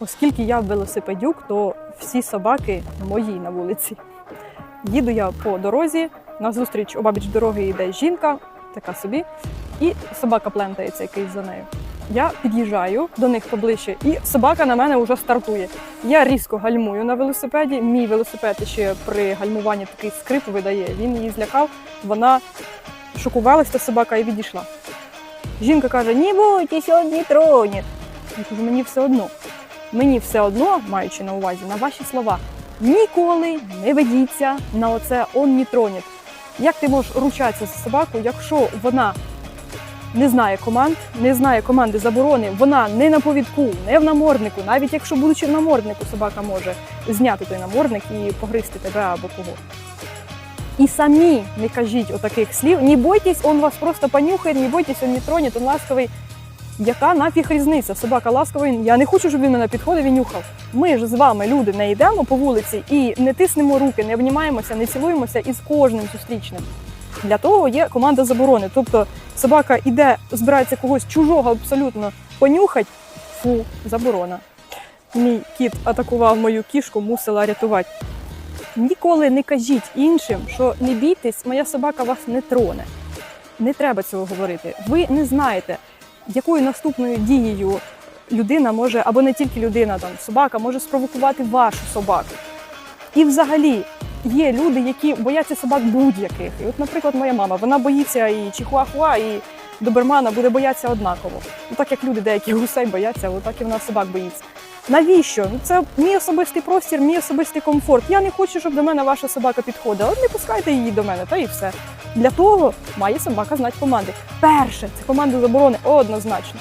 Оскільки я велосипедюк, то всі собаки мої на вулиці. Їду я по дорозі, назустріч обабіч дороги йде жінка, така собі, і собака плентається якийсь за нею. Я під'їжджаю до них поближче, і собака на мене вже стартує. Я різко гальмую на велосипеді. Мій велосипед ще при гальмуванні такий скрип видає. Він її злякав. Вона шокувалася та собака і відійшла. Жінка каже: Ні бойтесь, он не тронет. Я кажу, мені все одно. Мені все одно, маючи на увазі на ваші слова, ніколи не ведіться на оце он не тронет. Як ти можеш ручатися за собаку, якщо вона не знає команд, не знає команди заборони, вона не на повідку, не в наморднику, навіть якщо будучи в наморднику, собака може зняти той намордник і погризти тебе або кого. І самі не кажіть отаких слів, не бойтесь, он вас просто понюхає, не бойтесь, он не тронет, он ласковий. Яка нафіг різниця? Собака ласковий. Я не хочу, щоб він мене підходив і нюхав. Ми ж з вами, люди, не йдемо по вулиці і не тиснемо руки, не обнімаємося, не цілуємося із кожним зустрічним. Для того є команда заборони. Тобто собака іде, збирається когось чужого абсолютно понюхать. Фу, заборона. Мій кіт атакував мою кішку, мусила рятувати. Ніколи не кажіть іншим, що не бійтесь, моя собака вас не троне. Не треба цього говорити. Ви не знаєте, якою наступною дією людина може, або не тільки людина, там собака може спровокувати вашу собаку. І взагалі є люди, які бояться собак будь-яких. І от, наприклад, моя мама, вона боїться і чихуахуа, і добермана буде боятися однаково. Ну так як люди деякі гусей бояться, отак і вона собак боїться. Навіщо? Ну це мій особистий простір, мій особистий комфорт. Я не хочу, щоб до мене ваша собака підходила. От не пускайте її до мене, та і все. Для того має собака знати команди. Перше, це команди заборони однозначно.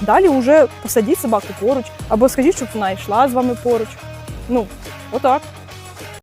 Далі вже посадіть собаку поруч, або скажіть, щоб вона йшла з вами поруч. Ну, отак.